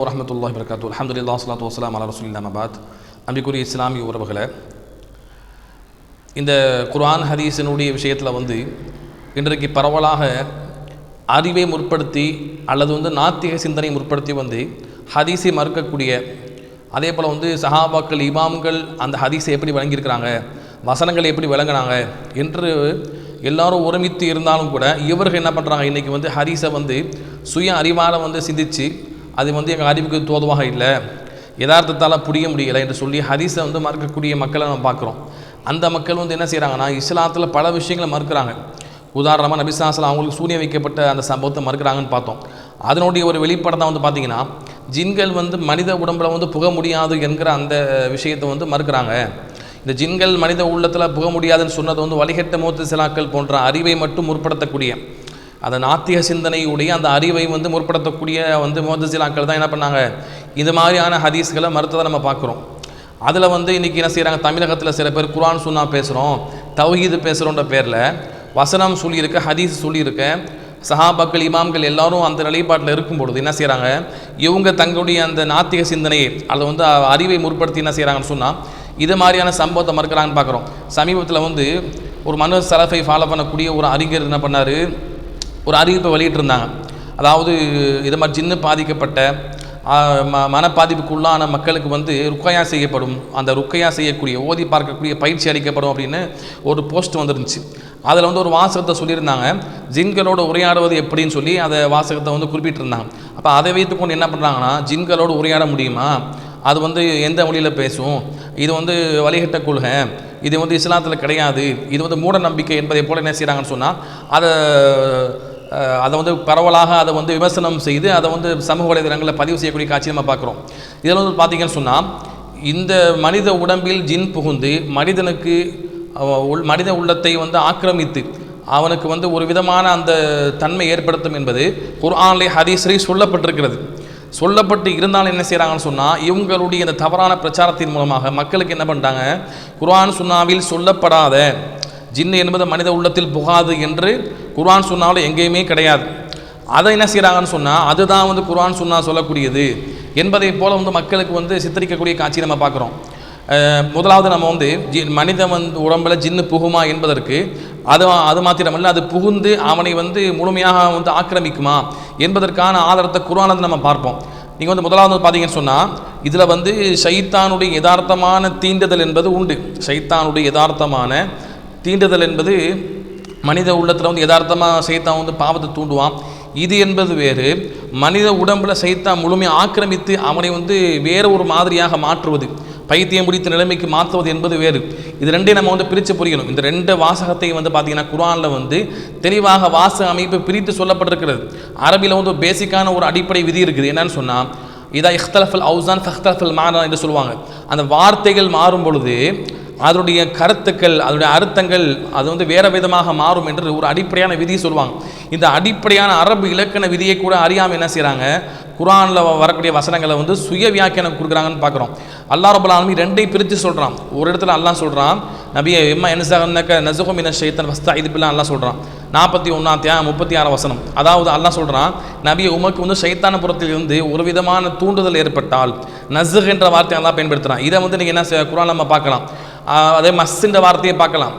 வரமத்துல்லாஹி வரகாத்து அலமதுல்லா சலாத்து வசலாம் அலா ரசூல் இல்லாமபாத் அன்பிக்குரிய இஸ்லாமிய உறவுகளை இந்த குர்ஆன் ஹரீஸினுடைய விஷயத்தில் வந்து இன்றைக்கு பரவலாக அறிவை முற்படுத்தி அல்லது வந்து நாத்திக சிந்தனை முற்படுத்தி வந்து ஹதீஸை மறுக்கக்கூடிய அதே போல் வந்து சஹாபாக்கள் இமாம்கள் அந்த ஹதீஸை எப்படி வழங்கியிருக்கிறாங்க வசனங்கள் எப்படி விளங்குனாங்க என்று எல்லாரும் ஒருமித்து இருந்தாலும் கூட இவர்கள் என்ன பண்ணுறாங்க இன்றைக்கி வந்து ஹதீஸை வந்து சுய அறிவால் வந்து சிந்தித்து அது வந்து எங்கள் அறிவுக்கு தோதுவாக இல்லை. யதார்த்தத்தால் புரிய முடியலை என்று சொல்லி ஹதீஸை வந்து மறுக்கக்கூடிய மக்களை நம்ம பார்க்குறோம். அந்த மக்கள் வந்து என்ன செய்கிறாங்கன்னா இஸ்லாத்தில் பல விஷயங்களை மறுக்கிறாங்க. உதாரணமாக நபிசாசில் அவங்களுக்கு சூரிய வைக்கப்பட்ட அந்த சம்பவத்தை மறுக்கிறாங்கன்னு பார்த்தோம். அதனுடைய ஒரு வெளிப்படம் தான் வந்து பார்த்திங்கன்னா ஜின்கள் வந்து மனித உடம்பில் வந்து புக முடியாது என்கிற அந்த விஷயத்தை வந்து மறுக்கிறாங்க. இந்த ஜின்கள் மனித உள்ளத்தில் புக முடியாதுன்னு சொன்னது வந்து வழிகட்ட மூத்த சிலாக்கள் போன்ற அறிவை மட்டும் முற்படுத்தக்கூடிய அந்த நாத்திக சிந்தனையுடைய அந்த அறிவை வந்து முற்படுத்தக்கூடிய வந்து மோதசிலாக்கள் தான் என்ன பண்ணாங்க? இது மாதிரியான ஹதீஸ்களை மறுத்ததை நம்ம பார்க்குறோம். அதில் வந்து இன்றைக்கி என்ன செய்கிறாங்க தமிழகத்தில் சில பேர் குரான் சுன்னா பேசுகிறோம் தௌஹீது பேசுகிறோன்ற பேரில் வசனம் சொல்லியிருக்க ஹதீஸ் சொல்லியிருக்க. சஹாபாக்கள் இமாம்கள் எல்லாரும் அந்த நிலைப்பாட்டில் இருக்கும் பொழுது என்ன செய்கிறாங்க இவங்க தங்களுடைய அந்த நாத்திக சிந்தனையை அதை வந்து அறிவை முற்படுத்தி என்ன செய்கிறாங்கன்னு சொன்னால் இது மாதிரியான சம்பவத்தை மறுக்கிறாங்கன்னு பார்க்குறோம். சமீபத்தில் வந்து ஒரு மனு சலஃபை ஃபாலோ பண்ணக்கூடிய ஒரு அறிஞர் என்ன பண்ணார்? ஒரு அறிவிப்பை வெளியிட்டிருந்தாங்க. அதாவது இது மாதிரி ஜின்னு பாதிக்கப்பட்ட ம மனப்பாதிப்புக்குள்ளான மக்களுக்கு வந்து ருக்கையா செய்யப்படும் அந்த ருக்கையா செய்யக்கூடிய ஓதி பார்க்கக்கூடிய பயிற்சி அளிக்கப்படும் அப்படின்னு ஒரு போஸ்ட் வந்துருந்துச்சு. அதில் வந்து ஒரு வாசகத்தை சொல்லியிருந்தாங்க. ஜின்களோடு உரையாடுவது எப்படின்னு சொல்லி அதை வாசகத்தை வந்து குறிப்பிட்டிருந்தாங்க. அப்போ அதை வைத்துக்கொண்டு என்ன பண்ணுறாங்கன்னா ஜின்களோடு உரையாட முடியுமா? அது வந்து எந்த மொழியில் பேசும்? இது வந்து வழிகட்ட கொள்கை. இது வந்து இஸ்லாத்தில் கிடையாது. இது வந்து மூட நம்பிக்கை என்பதை போல் என்ன செய்கிறாங்கன்னு சொன்னால் அதை அதை வந்து பரவலாக அதை வந்து விமர்சனம் செய்து அதை வந்து சமூக வலைதளங்களில் பதிவு செய்யக்கூடிய காட்சி நம்ம பார்க்குறோம். இதில் வந்து பார்த்திங்கன்னு சொன்னால் இந்த மனித உடம்பில் ஜின் புகுந்து மனிதனுக்கு உள் மனித உள்ளத்தை வந்து ஆக்கிரமித்து அவனுக்கு வந்து ஒரு விதமான அந்த தன்மை ஏற்படுத்தும் என்பது குர்ஆன்லே ஹதீஸ்ரீ சொல்லப்பட்டிருக்கிறது. சொல்லப்பட்டு இருந்தாலும் என்ன செய்கிறாங்கன்னு சொன்னால் இவங்களுடைய இந்த தவறான பிரச்சாரத்தின் மூலமாக மக்களுக்கு என்ன பண்ணிட்டாங்க? குர்ஆன் சுன்னாவில் சொல்லப்படாத ஜின்னு என்பது மனித உள்ளத்தில் புகாது என்று குர்ஆன் சொன்னாலும் எங்கேயுமே கிடையாது. அதை என்ன செய்கிறாங்கன்னு சொன்னால் அதுதான் வந்து குர்ஆன் சொன்னால் சொல்லக்கூடியது என்பதை போல் வந்து மக்களுக்கு வந்து சித்தரிக்கக்கூடிய காட்சி நம்ம பார்க்குறோம். முதலாவது நம்ம வந்து ஜி மனித வந்து உடம்பில் ஜின்னு புகுமா என்பதற்கு அது அது மாத்திரமல்ல அது புகுந்து அவனை வந்து முழுமையாக வந்து ஆக்கிரமிக்குமா என்பதற்கான ஆதாரத்தை குரானத்தை நம்ம பார்ப்போம். நீங்கள் வந்து முதலாவது பார்த்தீங்கன்னு சொன்னால் இதில் வந்து ஷைத்தானுடைய யதார்த்தமான தீண்டுதல் என்பது உண்டு. ஷைத்தானுடைய யதார்த்தமான தீண்டுதல் என்பது மனித உள்ளத்தில் வந்து யதார்த்தமாக சைத்தான் வந்து பாவத்தை தூண்டுவான். இது என்பது வேறு. மனித உடம்பில் சைத்தான் முழுமையாக ஆக்கிரமித்து அவனை வந்து வேறு ஒரு மாதிரியாக மாற்றுவது பைத்தியம் முடித்த நிலைமைக்கு மாற்றுவது என்பது வேறு. இது ரெண்டையும் நம்ம வந்து பிரித்து புரியணும். இந்த ரெண்டு வாசகத்தையும் வந்து பார்த்திங்கன்னா குரானில் வந்து தெளிவாக வாசக அமைப்பு பிரித்து சொல்லப்பட்டிருக்கிறது. அரபியில் வந்து ஒரு பேசிக்கான ஒரு அடிப்படை விதி இருக்குது. என்னன்னு சொன்னால் இதா இஹ்தலஃபல் அவுசான் ஃபஹ்தலஃபல் மாறா என்று சொல்லுவாங்க. அந்த வார்த்தைகள் மாறும் பொழுது அதனுடைய கருத்துக்கள் அதனுடைய அர்த்தங்கள் அது வந்து வேறு விதமாக மாறும் என்று ஒரு அடிப்படையான விதி சொல்லுவாங்க. இந்த அடிப்படையான அரபு இலக்கண விதியை கூட அறியாமல் என்ன செய்கிறாங்க குரானில் வரக்கூடிய வசனங்களை வந்து சுய வியாக்கியானம் கொடுக்குறாங்கன்னு பார்க்குறோம் அல்லா ரபுல் ஆலமி ரெண்டையும் பிரித்து சொல்கிறான் ஒரு இடத்துல அல்லா சொல்கிறான் நபிய எம்மா என்ன சாகனக்க நசுகம் இன ஷைத்தன் வஸ்தா இது பிள்ளை அல்லா சொல்கிறான் நாற்பத்தி ஒன்றாம் தியா முப்பத்தி ஆறு வசனம். அதாவது அல்லா சொல்கிறான் நபிய உமக்கு வந்து சைத்தான புறத்திலிருந்து ஒரு விதமான தூண்டுதல் ஏற்பட்டால் நசுக் என்ற வார்த்தையை பயன்படுத்துகிறான் இதை வந்து நீங்கள் என்ன குரான் நம்ம பார்க்கலாம். அதே மஸ்ஸுன்ற வார்த்தையை பார்க்கலாம்.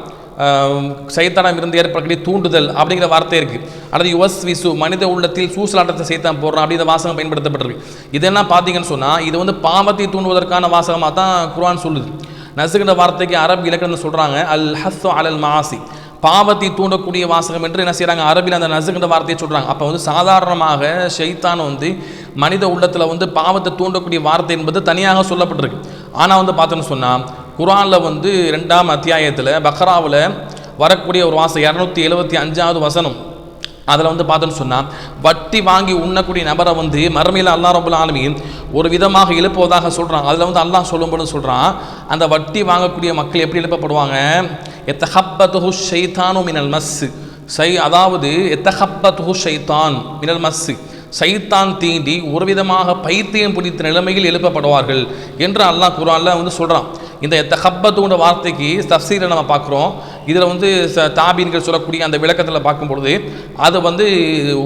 சைத்தானம் இருந்து ஏற்படக்கூடிய தூண்டுதல் அப்படிங்கிற வார்த்தை இருக்குது அல்லது யுவஸ் விசு மனித உள்ளத்தில் சூசலாட்டத்தை சைத்தான் போடுறான் அப்படிங்கிற வாசகம் பயன்படுத்தப்பட்டிருக்கு. இதெல்லாம் பார்த்தீங்கன்னு சொன்னால் இது வந்து பாவத்தை தூண்டுவதற்கான வாசகமாக தான் குர்ஆன் சொல்லுது. நசுகின்ற வார்த்தைக்கு அரபு இலக்கணம் சொல்கிறாங்க அல் ஹஸ் அலல் மாசி. பாவத்தை தூண்டக்கூடிய வாசகம் என்று என்ன செய்கிறாங்க அரபில் அந்த நசுகின்ற வார்த்தையை சொல்கிறாங்க அப்போ வந்து சாதாரணமாக ஷைத்தான் வந்து மனித உள்ளத்தில் வந்து பாவத்தை தூண்டக்கூடிய வார்த்தை என்பது தனியாக சொல்லப்பட்டிருக்கு. ஆனால் வந்து பார்த்தோன்னு சொன்னால் குரானில் வந்து ரெண்டாம் அத்தியாயத்தில் பக்ராவில் வரக்கூடிய ஒரு வாசம் இரநூத்தி எழுபத்தி அஞ்சாவது வசனம். அதில் வந்து பார்த்தோன்னு சொன்னால் வட்டி வாங்கி உண்ணக்கூடிய நபரை வந்து மறுமையில் அல்லா ரபுல் ஆலமியும் ஒரு விதமாக எழுப்புவதாக சொல்கிறான் அதில் வந்து அல்லாஹ் சொல்லும்போது சொல்கிறான் அந்த வட்டி வாங்கக்கூடிய மக்கள் எப்படி எழுப்பப்படுவாங்க? எத்தஹப்பத்து ஷைத்தானு மினல் மஸ்ஸு. சை அதாவது எத்தஹப்பத்து ஷைத்தான் மினல் மஸ்ஸு. சைத்தான் தீண்டி ஒரு விதமாக பைத்தியம் பிடித்த நிலைமையில் எழுப்பப்படுவார்கள் என்று அல்லாஹ் குரானில் வந்து சொல்கிறான் இந்த எத்த வார்த்தைக்கு தஃசீரை நம்ம பார்க்குறோம். இதில் வந்து ச தாபீன்கள் சொல்லக்கூடிய அந்த விளக்கத்தில் பார்க்கும்பொழுது அது வந்து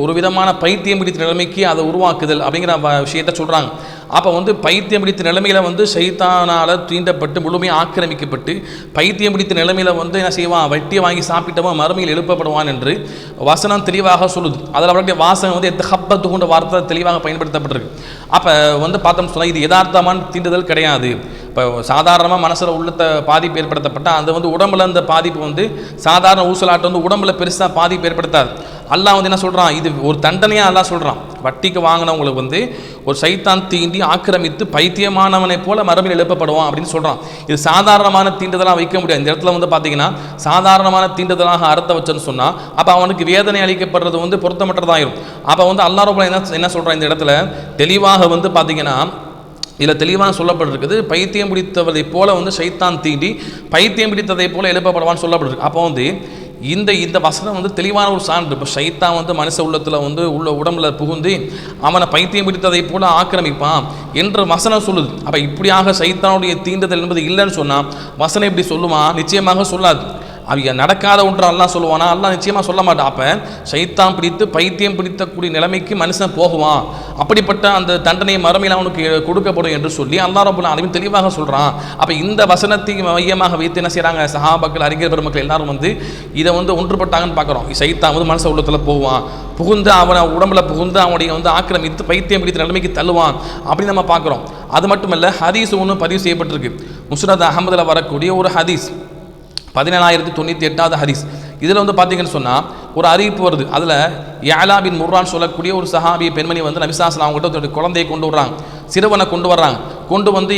ஒரு விதமான பைத்தியம் பிடித்த நிலைமைக்கு அதை உருவாக்குதல் அப்படிங்கிற வ- விஷயத்தை சொல்கிறாங்க அப்போ வந்து பைத்தியம் பிடித்த நிலைமையில வந்து சைத்தானால் தீண்டப்பட்டு முழுமையாக ஆக்கிரமிக்கப்பட்டு பைத்தியம் பிடித்த நிலைமையில வந்து என்ன செய்வான்? வட்டியை வாங்கி சாப்பிட்டவன் மறுமையில் எழுப்பப்படுவான் என்று வசனம் தெளிவாக சொல்லுது. அதில் அவருடைய வாசகம் வந்து எத்த கொண்ட வார்த்தை தெளிவாக பயன்படுத்தப்பட்டிருக்கு. அப்போ வந்து பார்த்தோம்னு சொன்னால் இது யதார்த்தமான தீண்டுதல் கிடையாது. இப்போ சாதாரணமாக மனசில் உள்ளத்தை பாதிப்பு ஏற்படுத்தப்பட்டால் அது வந்து உடம்புல இந்த பாதிப்பு வந்து சாதாரண ஊசலாட்டம் வந்து உடம்புல பெருசாக பாதிப்பு ஏற்படுத்தாது. அல்லாஹ் வந்து என்ன சொல்கிறான் இது ஒரு தண்டனையாக அல்லா சொல்கிறான் வட்டிக்கு வாங்கினவங்களுக்கு வந்து ஒரு சைத்தான் தீண்டி ஆக்கிரமித்து பைத்தியமானவனை போல மரபில் எழுப்பப்படுவான் அப்படின்னு சொல்கிறான் இது சாதாரணமான தீண்டுதலாக வைக்க முடியாது. இந்த இடத்துல வந்து பார்த்தீங்கன்னா சாதாரணமான தீண்டுதலாக அறுத்த வச்சேன்னு சொன்னால் அப்போ அவனுக்கு வேதனை அளிக்கப்படுறது வந்து பொருத்தமற்றதாயிரும். அப்போ வந்து அல்லாஹ் என்ன என்ன சொல்கிறான் இந்த இடத்துல? தெளிவாக வந்து பார்த்தீங்கன்னா இதில் தெளிவாக சொல்லப்பட்டிருக்குது. பைத்தியம் பிடித்தவதை போல வந்து சைத்தான் தீண்டி பைத்தியம் பிடித்ததை போல எழுப்பப்படுவான்னு சொல்லப்பட்டிருக்கு. அப்போ வந்து இந்த இந்த வசனம் வந்து தெளிவான ஒரு சான்று. இப்போ சைத்தான் வந்து மனுஷ உள்ளத்தில் வந்து உள்ள உடம்புல புகுந்து அவனை பைத்தியம் பிடித்ததை போல ஆக்கிரமிப்பான் என்ற வசனம் சொல்லுது. அப்போ இப்படியாக சைத்தானுடைய தீண்டுதல் என்பது இல்லைன்னு சொன்னால் வசனம் இப்படி சொல்லுமா? நிச்சயமாக சொல்லாது. அவங்க நடக்காத ஒன்று எல்லாம் சொல்லுவானா? எல்லாம் நிச்சயமாக சொல்ல மாட்டான். அப்போ சைத்தான் பிடித்து பைத்தியம் பிடித்தக்கூடிய நிலைமைக்கு மனுஷன் போகுவான். அப்படிப்பட்ட அந்த தண்டனை மறுமையில் அவனுக்கு கொடுக்கப்படும் என்று சொல்லி அல்லாஹ் ரபுல்லா அதையும் தெளிவாக சொல்கிறான் அப்போ இந்த வசனத்தை மையமாக வைத்து என்ன செய்கிறாங்க சஹாபாக்கள் அறிஞர் பெருமக்கள் எல்லாரும் வந்து இதை வந்து ஒன்றுபட்டாங்கன்னு பார்க்குறோம் சைத்தான் வந்து மனச உள்ளத்தில் போவான் புகுந்து அவனை உடம்புல புகுந்து அவனுடைய வந்து ஆக்கிரமித்து பைத்தியம் பிடித்த நிலைமைக்கு தள்ளுவான். அப்படின்னு நம்ம பார்க்குறோம் அது மட்டுமல்ல ஹதீஸ் ஒன்று பதிவு செய்யப்பட்டிருக்கு. முஸ்ரத் அகமதில் வரக்கூடிய ஒரு ஹதீஸ். பதினேழாயிரத்தி தொண்ணூற்றி எட்டாவது ஹரிஸ் இதில் வந்து பார்த்தீங்கன்னு சொன்னால் ஒரு அறிவிப்பு வருது. அதில் யாலா பின் முர்ரான் சொல்லக்கூடிய ஒரு சஹாபிய பெண்மணி வந்து நபிசாசன் அவங்ககிட்ட தன்னுடைய குழந்தையை கொண்டு வர்றாங்க. சிறுவனை கொண்டு வர்றாங்க. கொண்டு வந்து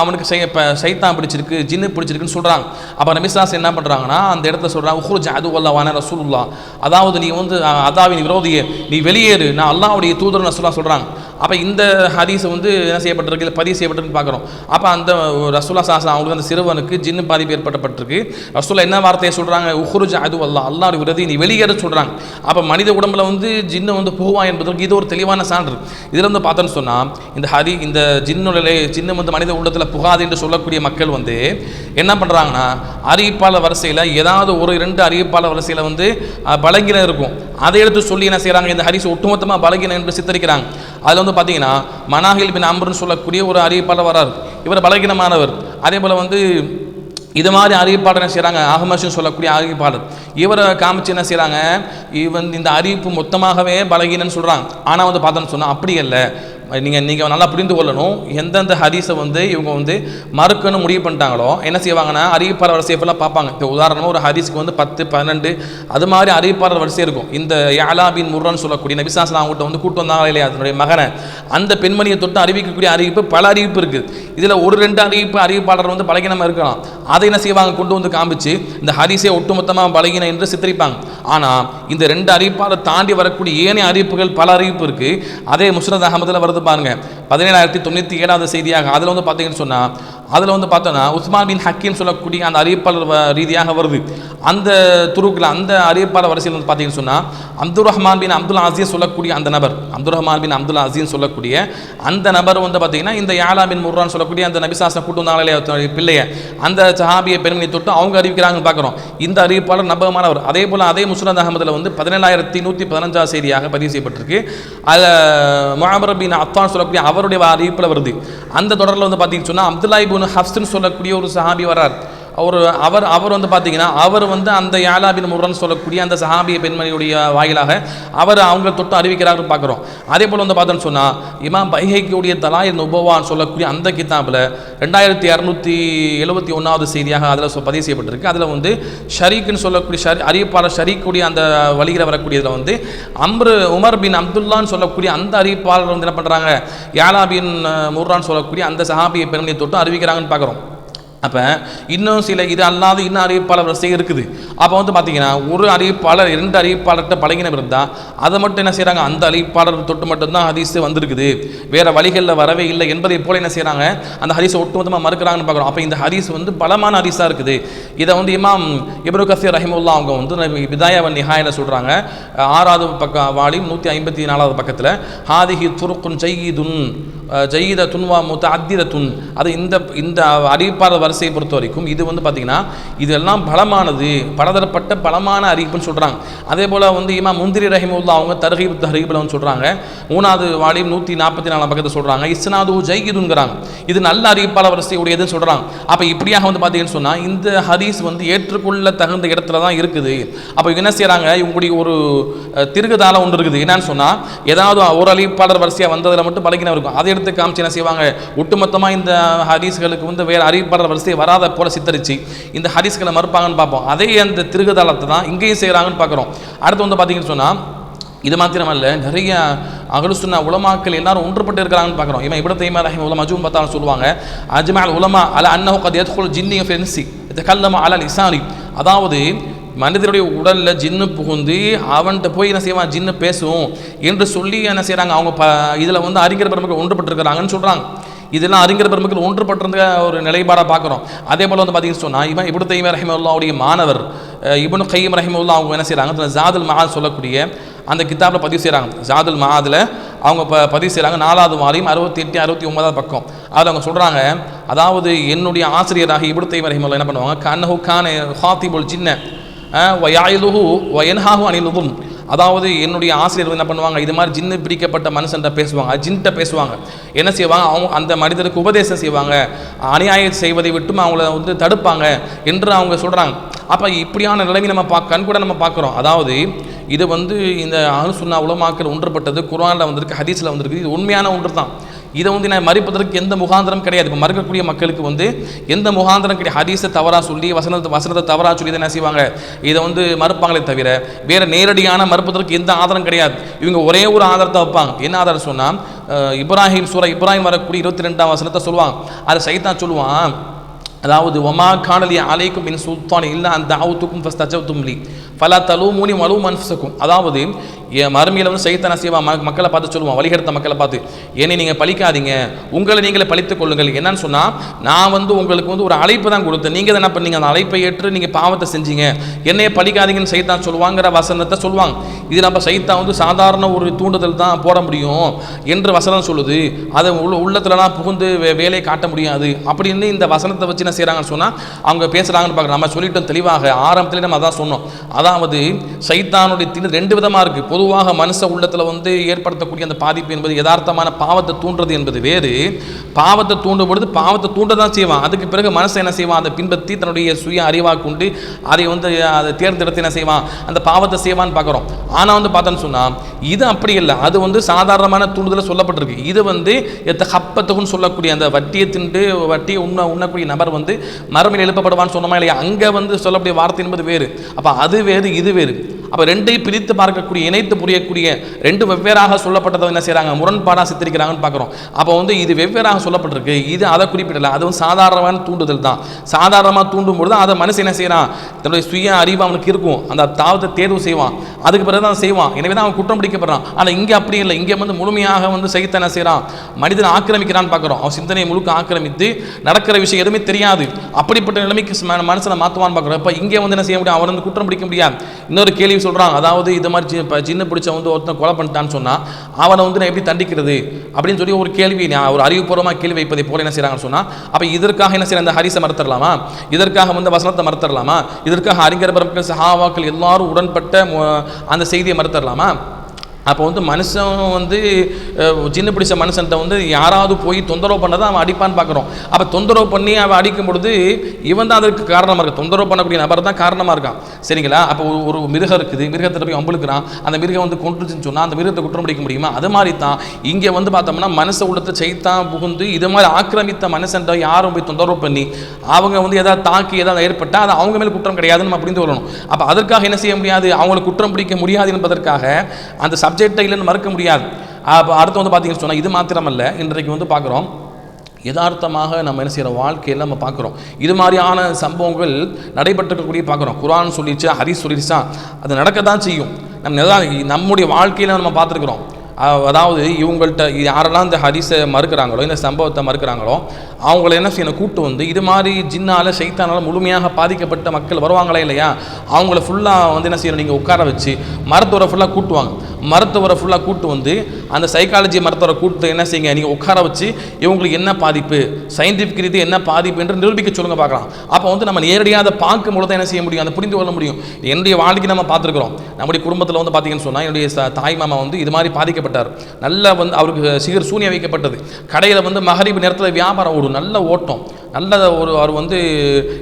அவனுக்கு செய் இப்போ சைத்தான் பிடிச்சிருக்கு ஜின்னு பிடிச்சிருக்குன்னு சொல்கிறாங்க அப்போ நபிசாஸ் என்ன பண்ணுறாங்கன்னா அந்த இடத்துல சொல்கிறாங்க உஹ்ருஜ் அது வல்லவான ரசூலுல்லா அதாவது நீ வந்து அதாவின் விரோதியை நீ வெளியேறு. நான் அல்லாவுடைய தூதர் ரசூலா சொல்கிறாங்க அப்போ இந்த ஹதீஸ் வந்து என்ன செய்யப்பட்டிருக்கு? இல்லை பதிவு செய்யப்பட்டிருக்குன்னு பார்க்குறோம். அப்போ அந்த ரசூலா சாசன் அவங்களுக்கு அந்த சிறுவனுக்கு ஜின்னு பாதிப்பு ஏற்பட்டப்பட்டிருக்கு. ரசூலா என்ன வார்த்தையை சொல்கிறாங்க உஹ்ருஜ் அது அல்லா அல்லாஹ் விரதி நீ வெளியேற சொல்கிறாங்க அப்போ மனித உடம்புல வந்து ஜின்னு வந்து போவா என்பதற்கு இது ஒரு தெளிவான சான்று. இதில் பார்த்தோன்னு சொன்னால் இந்த ஹரி இந்த ஜின்னுடைய ஜின்னு வந்து மனித உள்ளத்தில் புகாது என்று சொல்லக்கூடிய மக்கள் வந்து என்ன பண்ணுறாங்கன்னா அறிவிப்பாளர் வரிசையில் ஏதாவது ஒரு இரண்டு அறிவிப்பாளர் வரிசையில் வந்து அஹ், இருக்கும். அதை எடுத்து சொல்லி என்ன செய்கிறாங்க இந்த ஹரிஸ் ஒட்டுமொத்தமாக பலகீனம் என்று சித்தரிக்கிறாங்க. அதில் வந்து பார்த்தீங்கன்னா மனாஹில் பின் அம்ருன்னு சொல்லக்கூடிய ஒரு அறிவிப்பாளர் வரார் இவர் பலகீனமானவர். அதே போல் வந்து இது மாதிரி அறிவிப்பாளர் என்ன செய்கிறாங்க அகமஷன் சொல்லக்கூடிய அறிவிப்பாளர். இவரை காமிச்சு என்ன செய்கிறாங்க இவன் இந்த அறிவிப்பு மொத்தமாகவே பலகீனன்னு சொல்கிறாங்க ஆனால் வந்து பார்த்தோன்னு சொன்னால் அப்படி இல்லை நீங்கள் நீங்கள் நல்லா புரிந்து கொள்ளணும். எந்தெந்த ஹதீஸை வந்து இவங்க வந்து மறுக்கணும் முடிவு பண்ணிட்டாங்களோ என்ன செய்வாங்கன்னா அறிவிப்பாளர் வரிசையெல்லாம் பார்ப்பாங்க. இப்போ உதாரணமாக ஒரு ஹதீஸ்க்கு வந்து பத்து பன்னெண்டு அது மாதிரி அறிவிப்பாளர் வரிசை இருக்கும். இந்த யாலாபின் முர்ரன் முர்ரன்னு சொல்லக்கூடிய நபிசாசன் அவங்ககிட்ட வந்து கூட்டு வந்தாங்களா இல்லையா அதனுடைய மகனை. அந்த பெண்மணியை தொட்டு அறிவிக்கக்கூடிய அறிவிப்பு பல அறிவிப்பு இருக்குது இதில் ஒரு ரெண்டு அறிவிப்பு அறிவிப்பாளர் வந்து பலகீனமாக இருக்கலாம். அதை என்ன செய்வாங்க? கொண்டு வந்து காமிச்சு இந்த ஹரிசை ஒட்டுமொத்தமாக பழகின என்று சித்தரிப்பாங்க. ஆனால் இந்த ரெண்டு அறிவிப்பாளர் தாண்டி வரக்கூடிய ஏனைய அறிவிப்புகள் பல அறிவிப்பு இருக்குது அதே முஸ்ரத் அகமதில் வருது பாருங்க. பதினேழாயிரத்தி தொண்ணூற்றி ஏழாவது செய்தியாக அதில் வந்து பார்த்தீங்கன்னு சொன்னால் அதில் வந்து பார்த்தோன்னா உஸ்மான் பின் ஹக்கீம் சொல்லக்கூடிய அந்த அறிவிப்பாளர் ரீதியாக வருது. அந்த துருக்கில் அந்த அறிவிப்பாளர் வரிசையில் வந்து பார்த்தீங்கன்னு சொன்னால் அப்துல் ரஹ்மான் பின் அப்துல் அசீஸ் சொல்லக்கூடிய அந்த நபர் அப்துல் ரஹ்மான் பின் அப்துல் அசீஸ் சொல்லக்கூடிய அந்த நபர் வந்து பார்த்தீங்கன்னா இந்த யாலா பின் முர்ரான் சொல்லக்கூடிய அந்த நபிசாசனை கூட்டு வந்தாங்களே பிள்ளைய அந்த சஹாபியை பெண்மணி தொட்டு அவங்க அறிவிக்கிறாங்கன்னு பார்க்குறோம். இந்த அறிவிப்பாளர் நம்பகமானவர். அதே போல் அதே முஸ்லாத் அகமதில் வந்து பதினேழாயிரத்தி நூற்றி பதினஞ்சாவது செய்தியாக பதிவு செய்யப்பட்டிருக்கு. அதில் முஹமர் பின் அத்தான் சொல்லக்கூடிய அவருடைய அறிவிப்பில் வருது. அந்த தொடரில் வந்து பார்த்தீங்கன்னு சொன்னால் அப்துல்லா இபுன் ஹப்ஸ்ன்னு சொல்லக்கூடிய ஒரு சஹாபி வரார் அவர் அவர் அவர் வந்து பார்த்தீங்கன்னா அவர் வந்து அந்த யாலாபின் பின் சொல்லக்கூடிய அந்த சஹாபிய பெண்மணியுடைய வாயிலாக அவர் அவங்க தொட்டு அறிவிக்கிறார்கள் பார்க்குறோம். அதே போல் வந்து பார்த்தோன்னு சொன்னால் இமாம் பைஹைக்குடைய தலாயில் நுபவான்னு சொல்லக்கூடிய அந்த கிதாபில் ரெண்டாயிரத்தி இரநூத்தி எழுபத்தி ஒன்றாவது செய்தியாக அதில் சொ- பதிவு செய்யப்பட்டிருக்கு. அதில் வந்து ஷரீக்குன்னு சொல்லக்கூடிய ஷரி அறிவிப்பாளர் ஷரீக்குடைய அந்த வழியில் வரக்கூடியதில் வந்து அம்ரு உமர் பின் அப்துல்லான்னு சொல்லக்கூடிய அந்த அறிவிப்பாளர் வந்து என்ன பண்ணுறாங்க யாலா பின் முர்ரான்னு சொல்லக்கூடிய அந்த சஹாபிய பெண்மணியை தொட்டு அறிவிக்கிறாங்கன்னு பார்க்குறோம். அப்போ இன்னும் சில இது அல்லாத இன்னும் அறிவிப்பாளர் வரிசை இருக்குது. அப்போ வந்து பார்த்தீங்கன்னா ஒரு அறிவிப்பாளர் இரண்டு அறிவிப்பாளர்கிட்ட பழகினவர் இருந்தால் அதை மட்டும் என்ன செய்கிறாங்க அந்த அறிவிப்பாளர் தொட்டு மட்டும்தான் ஹதீஸு வந்திருக்குது. வேறு வழிகளில் வரவே இல்லை என்பதை போல என்ன செய்கிறாங்க அந்த ஹதீஸை ஒட்டுமொத்தமாக மறுக்கிறாங்கன்னு பார்க்குறோம். அப்போ இந்த ஹதீஸ் வந்து பலமான ஹதீஸாக இருக்குது. இதை வந்து இமாம் இப்ரு கசீர் ரஹிமுல்லா அவங்க வந்து விதாயாவன் நிஹாயில் சொல்கிறாங்க ஆறாவது பக்கம் வாலிம் நூற்றி ஐம்பத்தி நாலாவது பக்கத்தில் ஹாதிஹி துருக்குன் செய்யுதுன் ஜெயித துன்வா மூத்த அத்தித துன் அது இந்த இந்த அறிவிப்பாளர் வரிசையை பொறுத்த வரைக்கும் இது வந்து பார்த்திங்கன்னா இதெல்லாம் பலமானது பலதரப்பட்ட பலமான அறிவிப்புன்னு சொல்கிறாங்க அதே போல் வந்து இமா முந்திரி ரஹிமுல்லா அவங்க தர்ஹீப் தஹரீபில் வந்து சொல்கிறாங்க மூணாவது வாலிம் நூற்றி நாற்பத்தி நாலாம் பக்கத்தை சொல்கிறாங்க இஸ்னாது ஜெயிதுங்கிறாங்க இது நல்ல அறிவிப்பாளர் வரிசையுடையதுன்னு சொல்கிறாங்க அப்போ இப்படியாக வந்து பார்த்தீங்கன்னு சொன்னால் இந்த ஹரிஸ் வந்து ஏற்றுக்கொள்ள தகுந்த இடத்துல தான் இருக்குது. அப்போ என்ன செய்கிறாங்க இவங்களுடைய ஒரு திருகுதால ஒன்று இருக்குது. என்னன்னு சொன்னால் ஏதாவது ஒரு அறிவிப்பாளர் வரிசையாக வந்ததில் மட்டும் பழகினா இருக்கும். அதை எடுத்து காமிச்சு என்ன செய்வாங்க? ஒட்டுமொத்தமாக இந்த ஹரிஸ்களுக்கு வந்து வேறு அறிவிப்பாளர் வரிசை வராத போல சித்தரிச்சு இந்த ஹரிஸ்களை மறுப்பாங்கன்னு பார்ப்போம். அதே அந்த திருகுதாலத்தை தான் இங்கேயும் செய்கிறாங்கன்னு பார்க்குறோம். அடுத்து வந்து பார்த்தீங்கன்னு சொன்னால் இது மாத்திரமல்ல நிறைய அகலுசுன்னா உலமாக்கள் எல்லாரும் ஒன்றுபட்டு இருக்கிறாங்கன்னு பார்க்குறோம். இவன் இப்படி தைமா ரஹிம் உலமா அஜூன் பார்த்தாலும் சொல்லுவாங்க அஜ்மால் உலமா அல அன்னஹு கத் யத்குல் ஜின்னி ஃபென்சி கல்லமா அல லிசானி. அதாவது மனிதனுடைய உடலில் ஜின்னு புகுந்து அவன்கிட்ட போய் என்ன செய்வான்? ஜின்னு பேசும் என்று சொல்லி என்ன செய்கிறாங்க அவங்க ப இதில் வந்து அறிஞர் பெருமக்கள் ஒன்றுபட்டிருக்கிறாங்கன்னு சொல்கிறாங்க இதெல்லாம் அறிஞர் பெருமக்கள் ஒன்றுபட்டிருந்த ஒரு நிலைப்பாடாக பார்க்குறோம். அதே போல் வந்து பார்த்தீங்கன்னு சொன்னால் இவன் இப்னு தைமியா ரஹிமவுல்லாவுடைய மாணவர் இபனு கையம் ரஹிமுல்லா அவங்க என்ன செய்கிறாங்க அதில் ஜாதுல் மஹால் சொல்லக்கூடிய அந்த கித்தாப்பில் பதிவு செய்கிறாங்க ஜாதுல் மஹாதில் அவங்க ப பதிவு செய்கிறாங்க நாலாவது வாரியம் அறுபத்தி எட்டு அறுபத்தி ஒன்பதாவது பக்கம். அதில் அவங்க சொல்கிறாங்க அதாவது என்னுடைய ஆசிரியராக இப்னு தைமியா என்ன பண்ணுவாங்க? கண்ணஹு கான ஹாத்திபுல் ஜின்ன வயாயிலுஹு வயன்ஹாஹு அணிலுகும் அதாவது என்னுடைய ஆசிரியர் என்ன பண்ணுவாங்க? இது மாதிரி ஜின்னு பிடிக்கப்பட்ட மனுஷன்ட்ட பேசுவாங்க. ஜின்ட்ட பேசுவாங்க. என்ன செய்வாங்க? அவங்க அந்த மனிதருக்கு உபதேசம் செய்வாங்க. அநியாயம் செய்வதை விட்டும் அவங்கள வந்து தடுப்பாங்க என்று அவங்க சொல்கிறாங்க அப்போ இப்படியான நிலைமை நம்ம பா கண் கூட நம்ம பார்க்குறோம். அதாவது இது வந்து இந்த அனுசுன்னா உலமாக்கள் ஒன்றுபட்டது குர்ஆனில் வந்திருக்கு ஹதீஸில் வந்திருக்கு. இது உண்மையான ஒன்று தான் இதை வந்து நான் மறுப்பதற்கு எந்த முகாந்திரம் கிடையாது. இப்போ மறுக்கக்கூடிய மக்களுக்கு வந்து எந்த முகாந்திரம் கிடையாது. ஹதீஸை தவறாக சொல்லி வசனத்தை வசனத்தை தவறாக சொல்லி இதை என்ன செய்வாங்க. இதை வந்து மறுப்பாங்களே தவிர வேறு நேரடியான மறுப்பதற்கு எந்த ஆதாரம் கிடையாது. இவங்க ஒரே ஒரு ஆதாரத்தை வைப்பாங்க. என்ன ஆதாரம் சொன்னால் இப்ராஹிம் சூரா இப்ராஹிம் வரக்கூடிய இருபத்தி ரெண்டாம் வசனத்தை சொல்லுவாங்க. அதை சைத்தான் சொல்லுவான். அதாவது ஒமா காணலி அலைக்கும் மின் சுல்தான் இல்லை அந்த ஆவுத்துக்கும் ஃபஸ்ட் அச்சவுத்தும் லீ. ஃபலா தலூமூனி மலு மன்ஃபுசக்கும் அதாவது என் மறுமையில் வந்து சைத்தன செய்வா ம மக்களை பார்த்து சொல்லுவான் வழிகெடுத்த மக்களை பார்த்து என்னை நீங்கள் பழிக்காதீங்க உங்களை நீங்களே பழித்துக் கொள்ளுங்கள். என்னன்னு சொன்னால் நான் வந்து உங்களுக்கு வந்து ஒரு அழைப்பு தான் கொடுத்தேன். நீங்கள் என்ன பண்ணீங்க? அந்த அழைப்பை ஏற்று நீங்கள் பாவத்தை செஞ்சீங்க. என்னையை பழிக்காதீங்கன்னு சைத்தான் சொல்லுவாங்கிற வசனத்தை சொல்லுவாங்க. இது நம்ம சைத்தான் வந்து சாதாரண ஒரு தூண்டுதல் தான் போட முடியும் என்று வசனம் சொல்லுது. அதை உள்ள உள்ளத்துலலாம் புகுந்து வே வேலையை காட்ட முடியாது. அப்படின்னு இந்த வசனத்தை வச்சு என்ன செய்கிறாங்கன்னு சொன்னால் அவங்க பேசுகிறாங்கன்னு பார்க்குறோம் நம்ம சொல்லிட்டோம் தெளிவாக. ஆரம்பத்தில் நம்ம அதான் சொன்னோம். அதாவது சைத்தானுடைய திணு ரெண்டு விதமாக இருக்குது பொதுவாக மனுஷ உள்ளத்தில் வந்து ஏற்படுத்தக்கூடிய அந்த பாதிப்பு என்பது யதார்த்தமான பாவத்தை தூண்டுறது என்பது வேறு. பாவத்தை தூண்டும் பொழுது பாவத்தை தூண்ட தான் செய்வான். அதுக்கு பிறகு மனசை என்ன செய்வான்? அதை பின்பற்றி தன்னுடைய சுய அறிவாக கொண்டு அதை வந்து அதை தேர்ந்தெடுத்து என்ன செய்வான்? அந்த பாவத்தை செய்வான்னு பார்க்குறோம். ஆனால் வந்து பார்த்தோன்னு சொன்னால் இது அப்படி இல்லை. அது வந்து சாதாரணமான தூண்டுதலில் சொல்லப்பட்டிருக்கு. இது வந்து எத்த ஹப்பத்துக்குன்னு சொல்லக்கூடிய அந்த வட்டியை தின்று வட்டியை உண்ண உண்ணக்கூடிய நபர் வந்து மறுமையில் எழுப்பப்படுவான்னு சொன்னோமா இல்லையா? அங்கே வந்து சொல்லக்கூடிய வார்த்தை என்பது வேறு. அப்போ அது வேறு. இது வேறு அப்போ ரெண்டையும் பிரித்து பார்க்கக்கூடிய இணைத்து புரியக்கூடிய ரெண்டு வெவ்வேறாக சொல்லப்பட்டதை என்ன செய்கிறாங்க முரண்பாடாக சித்தரிக்கிறாங்கன்னு பார்க்குறோம். அப்போ வந்து இது வெவ்வேறாக சொல்லப்பட்டிருக்கு. இது அதை குறிப்பிடல. அதுவும் சாதாரணமான தூண்டுதல் தான். சாதாரணமாக தூண்டும் பொழுது அதை மனசு என்ன செய்கிறான் தன்னுடைய சுய அறிவு அவனுக்கு இருக்கும். அந்த தாவத்தை தேர்வு செய்வான். அதுக்கு பிறகு தான் செய்வான். எனவே தான் அவன் குற்றம் பிடிக்கப்படுறான். ஆனால் இங்கே அப்படி இல்லை. இங்கே வந்து முழுமையாக வந்து செய்த என்ன செய்கிறான் மனிதன் ஆக்கிரமிக்கிறான்னு பார்க்குறோம். அவன் சிந்தனையை முழுக்க ஆக்கிரமித்து நடக்கிற விஷயம் எதுவுமே தெரியாது. அப்படிப்பட்ட நிலைமைக்கு மனசில் மாற்றுவான்னு பார்க்குறோம். இப்போ இங்கே வந்து என்ன செய்ய முடியும்? அவன் வந்து குற்றம் பிடிக்க முடியாது. இன்னொரு கேள்வி சொல்கிறாங்க அதாவது இது மாதிரி இப்போ சின்ன பிடிச்ச வந்து ஒருத்தன் கொலை பண்ணிட்டான்னு சொன்னால் அவனை வந்து நான் எப்படி தண்டிக்கிறது? அப்படின்னு சொல்லி ஒரு கேள்வி நான் ஒரு அறிவுபூர்வமாக கேள்வி வைப்பதை போல என்ன செய்கிறாங்கன்னு சொன்னால் அப்போ இதற்காக என்ன செய்யற அந்த ஹரிசை மறுத்தரலாமா? இதற்காக வந்து வசனத்தை மறுத்தரலாமா? இதற்காக அறிஞர் பரம்பரை சஹாவாக்கள் எல்லாரும் உடன்பட்ட அந்த செய்தியை மறுத்தரலாமா? அப்போ வந்து மனுஷன் வந்து சின்ன பிடிச்ச மனுஷன்ட்ட வந்து யாராவது போய் தொந்தரவு பண்ணதை அவன் அடிப்பான்னு பார்க்குறோம் அப்போ தொந்தரவு பண்ணி அவன் அடிக்கும் பொழுது இவன் தான் அதற்கு காரணமாக இருக்கு தொந்தரவு பண்ணக்கூடிய நபர் தான் காரணமாக இருக்கான். சரிங்களா? அப்போ ஒரு மிருகம் இருக்குது. மிருகத்தில் போய் அம்புழுக்கிறான். அந்த மிருகம் வந்து கொண்டுருச்சுன்னு சொன்னால் அந்த மிருகத்தை குற்றம் பிடிக்க முடியுமா? அது மாதிரி தான் இங்கே வந்து பார்த்தோம்னா மனசை உள்ளத்தை செய்தான் புகுந்து இது மாதிரி ஆக்கிரமித்த மனுஷன்ட்ட யாரும் போய் தொந்தரவு பண்ணி அவங்க வந்து எதாவது தாக்கி ஏதாவது ஏற்பட்டால் அது அவங்க மேலே குற்றம் கிடையாதுன்னு நம்ம புரிந்து வரணும் அப்போ அதற்காக என்ன செய்ய முடியாது? அவங்களை குற்றம் பிடிக்க முடியாது என்பதற்காக அந்த சப் சப்ஜெக்டை இல்லைன்னு மறுக்க முடியாது. அப்போ அடுத்து வந்து பார்த்தீங்கன்னு சொன்னால் இது மாத்திரமல்ல. இன்றைக்கு வந்து பார்க்குறோம் யதார்த்தமாக நம்ம என்ன செய்கிறோம் வாழ்க்கையில் நம்ம பார்க்குறோம் இது மாதிரியான சம்பவங்கள் நடைபெற்றிருக்கக்கூடிய பார்க்குறோம் குரான் சொல்லிச்சா ஹரிஸ் சொல்லிடுச்சா அது நடக்க தான் செய்யும். நம்ம நம்முடைய வாழ்க்கையில் நம்ம பார்த்துருக்குறோம் அதாவது இவங்கள்ட்ட யாரெல்லாம் இந்த ஹரிஸை மறுக்கிறாங்களோ இந்த சம்பவத்தை மறுக்கிறாங்களோ அவங்கள என்ன செய்யணும்? கூட்டு வந்து இது மாதிரி ஜின்னால் சைத்தானால் முழுமையாக பாதிக்கப்பட்ட மக்கள் வருவாங்களே இல்லையா? அவங்கள ஃபுல்லாக வந்து என்ன செய்யணும்? நீங்கள் உட்கார வச்சு மரத்தோரை ஃபுல்லாக கூட்டுவாங்க மருத்துவரை ஃபுல்லாக கூட்டு வந்து அந்த சைக்காலஜி மருத்துவரை கூட்டு என்ன செய்யுங்க நீங்கள் உட்கார வச்சு இவங்களுக்கு என்ன பாதிப்பு சயின்டிஃபிக் ரீதி என்ன பாதிப்பு என்று நிரூபிக்க சொல்லுங்க பார்க்கலாம். அப்போ வந்து நம்ம நேரடியாக அதை பார்க்கும் தான் என்ன செய்ய முடியும்? அதை புரிந்து கொள்ள முடியும். என்னுடைய வாழ்க்கை நம்ம பார்த்துருக்குறோம். நம்முடைய குடும்பத்தில் வந்து பார்த்தீங்கன்னு சொன்னால் என்னுடைய தாய் மாமா வந்து இது மாதிரி பாதிக்கப்பட்டார். நல்லா வந்து அவருக்கு சிகர் சூனியம் வைக்கப்பட்டது. கடையில் வந்து மகரிப்பு நேரத்தில் வியாபாரம் ஓடும். நல்ல ஓட்டம். நல்ல ஒரு அவர் வந்து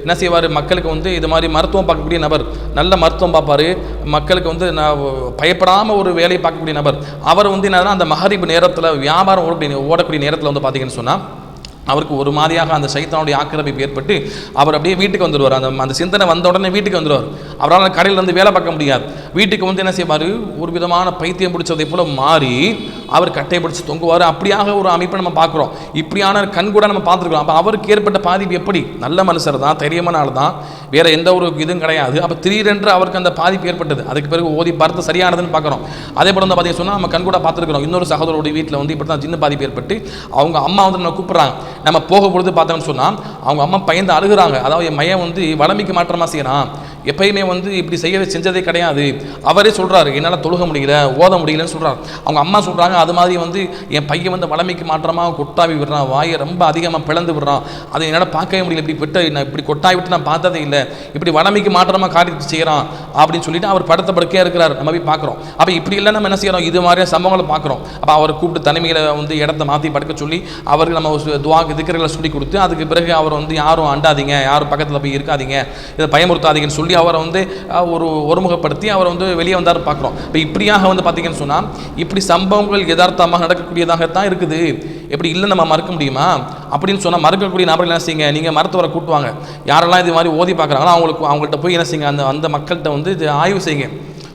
என்ன செய்வார்? மக்களுக்கு வந்து இது மாதிரி மருத்துவம் பார்க்கக்கூடிய நபர். நல்ல மருத்துவம் பார்ப்பார். மக்களுக்கு வந்து நான் பயப்படாமல் ஒரு வேலையை பார்க்கக்கூடிய நபர். அவர் வந்து என்னன்னா அந்த மகரிப்பு நேரத்தில் வியாபாரம் ஓடக்கூடிய ஓடக்கூடிய நேரத்தில் வந்து பார்த்தீங்கன்னு சொன்னால் அவருக்கு ஒரு மாதிரியாக அந்த சைத்தானுடைய ஆக்கிரமிப்பு ஏற்பட்டு அவர் அப்படியே வீட்டுக்கு வந்துடுவார். அந்த அந்த சிந்தனை வந்த உடனே வீட்டுக்கு வந்துடுவார். அவரால் கடையில் வந்து வேலை பார்க்க முடியாது. வீட்டுக்கு வந்து என்ன செய்வார்? ஒரு விதமான பைத்தியம் பிடிச்சதை போல மாறி அவர் கட்டை பிடிச்சி தொங்குவார். அப்படியாக ஒரு அமைப்பை நம்ம பார்க்குறோம். இப்படியான கண் கூட நம்ம பார்த்துருக்கோம் அப்போ அவருக்கு ஏற்பட்ட பாதிப்பு எப்படி? நல்ல மனுஷர் தான் தைரியமான ஆள் தான். வேறு எந்த ஒரு இதுவும் கிடையாது. அப்போ திடீரென்று அவருக்கு அந்த பாதிப்பு ஏற்பட்டது. அதுக்கு பிறகு ஓதி பார்த்து சரியானதுன்னு பார்க்குறோம். அதே போல வந்து பார்த்தீங்கன்னா சொன்னால் நம்ம கண் கூட பார்த்துருக்குறோம். இன்னொரு சகோதரோடைய வீட்டில் வந்து இப்படி தான் சின்ன பாதிப்பு ஏற்பட்டு அவங்க அம்மா வந்து நம்ம கூப்பிட்றாங்க. நம்ம போகும்பொழுது பார்த்தோம்னு சொன்னால் அவங்க அம்மா பயந்து அழுகுறாங்க. அதாவது என் மையம் வந்து வளமைக்கு மாற்றமாக செய்கிறான் எப்பயுமே வந்து இப்படி செய்ய செஞ்சதே கிடையாது. அவரே சொல்கிறாரு என்னால் தொழுக முடியல ஓத முடியலன்னு சொல்கிறார் அவங்க அம்மா சொல்கிறாங்க அது மாதிரி வந்து என் பையன் வந்து வளமைக்கு மாற்றமாக கொட்டாவி விடுறான் வாயை ரொம்ப அதிகமாக பிளந்து விடுறான். அதை என்னால் பார்க்கவே முடியல இப்படி விட்டு நான் இப்படி கொட்டாய் விட்டு நான் பார்த்ததே இல்லை. இப்படி வளமைக்கு மாற்றமாக காரியத்தை செய்கிறான் அப்படின்னு சொல்லிட்டு அவர் படுத்த படுக்கையாக இருக்கிறார். நம்ம போய் பார்க்குறோம். அப்போ இப்படி இல்லை நம்ம என்ன செய்கிறோம் இது மாதிரியான சம்பவங்களை பார்க்குறோம். அப்போ அவரை கூப்பிட்டு தனிமையில் வந்து இடத்த மாற்றி படுக்க சொல்லி அவருக்கு நம்ம ஒரு துவா திக்கிறகளை சொல்லி கொடுத்து அதுக்கு பிறகு அவர் வந்து யாரும் அண்டாதீங்க யாரும் பக்கத்தில் போய் இருக்காதீங்க இதை பயமுறுத்தாதீங்கன்னு சொல்லி அவரை வந்து ஒரு ஒருமுகப்படுத்தி அவரை வந்து வெளியே வந்தார் பார்க்குறோம். இப்போ இப்படியாக வந்து பார்த்தீங்கன்னு சொன்னால் இப்படி சம்பவங்கள் யதார்த்தமாக நடக்கக்கூடியதாகத்தான் இருக்குது. எப்படி இல்லை நம்ம மறுக்க முடியுமா? அப்படின்னு சொன்னால் மறுக்கக்கூடிய நபர்கள் என்ன செய்யுங்க? நீங்கள் மருத்துவரை கூட்டுவாங்க. யாரெல்லாம் இது மாதிரி ஓதி பார்க்குறாங்களோ அவங்களுக்கு அவங்கள்ட்ட போய் என்ன செய்யுங்க? அந்த அந்த மக்கள்கிட்ட வந்து இது ஆய்வு செய்யுங்க.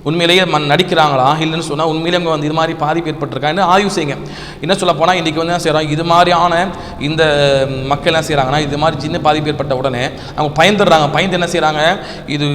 உண்மையிலேயே மண் நடிக்கிறாங்களா? இல்லைன்னு சொன்னால் உண்மையிலே அவங்க வந்து இது மாதிரி பாதிப்பு ஏற்பட்டிருக்கான்னு ஆய்வு செய்யுங்க. என்ன சொல்ல போனால் இன்றைக்கி வந்து என்ன செய்கிறோம் இது மாதிரியான இந்த மக்கள் என்ன செய்கிறாங்கன்னா இது மாதிரி சின்ன பாதிப்பு ஏற்பட்ட உடனே அவங்க பயந்துடுறாங்க. பயந்து என்ன செய்கிறாங்க இது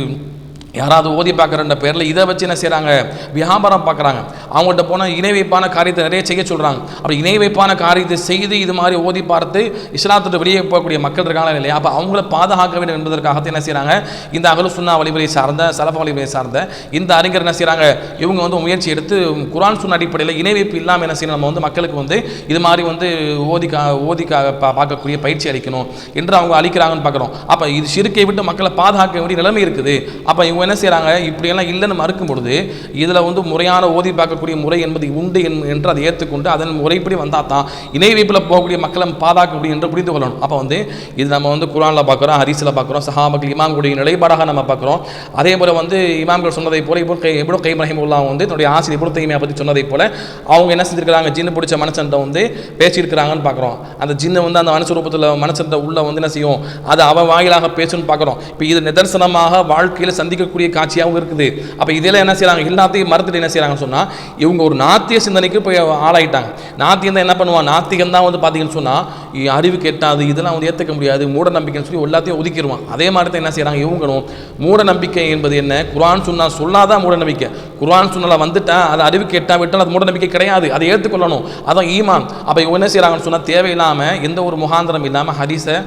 யாராவது ஓதி பார்க்குறன்ற பேரில் இதை வச்சு என்ன செய்கிறாங்க வியாபாரம் பார்க்குறாங்க. அவங்கள்ட்ட போனால் இணை வைப்பான காரியத்தை நிறைய செய்ய சொல்கிறாங்க அப்படி இணை வைப்பான காரியத்தை செய்து இது மாதிரி ஓதி பார்த்து இஸ்லாத்தோட வெளியே போகக்கூடிய மக்கள் இருக்காங்களா இல்லையா? அப்போ அவங்கள பாதுகாக்க வேண்டும் என்பதற்காகத்தான் என்ன செய்கிறாங்க இந்த அகலு சுண்ணா வழிமுறை சார்ந்த சலப வழிமுறை சார்ந்த இந்த அறிஞர் என்ன செய்கிறாங்க இவங்க வந்து முயற்சி எடுத்து குரான் சுண் அடிப்படையில் இணை வைப்பு இல்லாமல் என்ன செய்யணும்? நம்ம வந்து மக்களுக்கு வந்து இது மாதிரி வந்து ஓதி கா ஓதி பா- பார்க்கக்கூடிய பயிற்சி அளிக்கணும் என்று அவங்க அளிக்கிறாங்கன்னு பார்க்குறோம். அப்போ இது சிறுக்கை விட்டு மக்களை பாதுகாக்க வேண்டிய நிலைமை இருக்குது. அப்போ இவங்க என்ன செய்கிறாங்க இப்படியெல்லாம் இல்லைன்னு மறுக்கும் பொழுது இதில் வந்து முறையான ஓதி பார்க்கக்கூடிய முறை என்பது உண்டு என்- என்று அதை ஏற்றுக்கொண்டு அதன் முறைப்படி வந்தால் தான் இணை வைப்பில் போகக்கூடிய மக்களை பாதாக்கக்கூடிய என்று புரிந்து கொள்ளணும். அப்போ வந்து இது நம்ம வந்து குரானில் பார்க்குறோம் ஹரிசில் பார்க்குறோம் சஹாபக்கள் இமாம்களுடைய நிலைப்பாடாக நம்ம பார்க்குறோம். அதே போல் வந்து இமாம்கள் சொன்னதை போல இப்போ கை எப்படி கை ரஹிமுல்லா வந்து தன்னுடைய ஆசிரியர் இப்போ தைமையை பற்றி சொன்னதை போல அவங்க என்ன செஞ்சுருக்காங்க ஜின்னு பிடிச்ச மனுஷன்ட்ட வந்து பேசியிருக்கிறாங்கன்னு பார்க்குறோம். அந்த ஜின்னு வந்து அந்த மனுஷ ரூபத்தில் மனுஷன்ட்ட உள்ள வந்து என்ன செய்யும்? அது அவன் வாயிலாக பேசுன்னு பார்க்குறோம். இப்போ இது நிதர்சனமாக வாழ்க்கையில் சந்திக்க இருக்கக்கூடிய காட்சியாகவும் இருக்குது. அப்போ இதெல்லாம் என்ன செய்கிறாங்க எல்லாத்தையும் மறுத்துட்டு என்ன செய்கிறாங்கன்னு சொன்னால் இவங்க ஒரு நாத்திய சிந்தனைக்கு போய் ஆளாயிட்டாங்க. நாத்தியம் தான் என்ன பண்ணுவான் நாத்திகம் தான் வந்து பார்த்தீங்கன்னு சொன்னால் அறிவு கெட்டாது. இதெல்லாம் வந்து ஏற்றுக்க முடியாது. மூட நம்பிக்கைன்னு சொல்லி எல்லாத்தையும் ஒதுக்கிடுவான் அதே மாதிரி தான் என்ன செய்கிறாங்க இவங்களும் மூட நம்பிக்கை என்பது என்ன? குரான் சொன்னால் சொல்லாதான் மூட நம்பிக்கை. குரான் சொன்னால வந்துட்டா அது அறிவு கெட்டா விட்டால் அது மூட நம்பிக்கை கிடையாது. அதை ஏற்றுக்கொள்ளணும் அதான் ஈமான். அப்போ இவங்க என்ன செய்கிறாங்கன்னு சொன்னால் தேவையில்லாமல் எந்த ஒரு முகாந்திரம் இல்லாமல் ஹதீஸை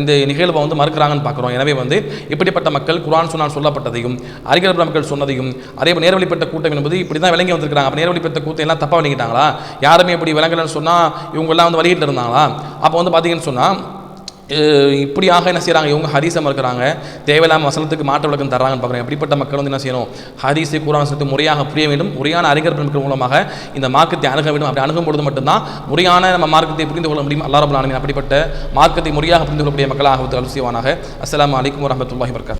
இந்த நிகழ்வை வந்து மறுக்கிறாங்கன்னு பார்க்குறோம் எனவே வந்து இப்படிப்பட்ட மக்கள் குரான் சொன்னால் சொல்லப்பட்டதையும் அறிஞர் மக்கள் சொன்னதையும் அதே போல் நேர்வழிப்பட்ட கூட்டம் என்பது இப்படி தான் விளங்கி வந்திருக்கிறாங்க. அப்போ நேர்வழிப்பட்ட கூட்டம் எல்லாம் தப்பாக விளங்கிட்டாங்களா? யாருமே இப்படி விளங்கலன்னு சொன்னால் இவங்கெல்லாம் வந்து வழிகிட்டு இருந்தாங்களா? அப்போ வந்து பார்த்தீங்கன்னு சொன்னால் இப்படியாக என்ன செய்கிறாங்க இவங்க ஹரிசை மறுக்கிறாங்க. தேவையில்லாம வசனத்துக்கு மாற்ற விளக்கம் தர்றாங்கன்னு பார்க்குறேன் எப்படிப்பட்ட மக்கள் வந்து என்ன செய்யணும்? ஹரிசை குரான் சொல்லி முறையாக புரிய வேண்டும். முறையான அறிஞர் பெண்கள் மூலமாக இந்த மார்க்கத்தை அணுக வேண்டும். அப்படி அணுகும் பொழுது மட்டும்தான் முறையான நம்ம மார்க்கத்தை புரிந்து கொள்ள முடியும். அல்லா அப்படிப்பட்ட மார்க்கத்தை முறையாக புரிந்து கொள்ளக்கூடிய மக்களாக அலுவலிவானாக அஸ்லாம் அலைக்கும் வரமத்துல்லாஹி வர்க்கா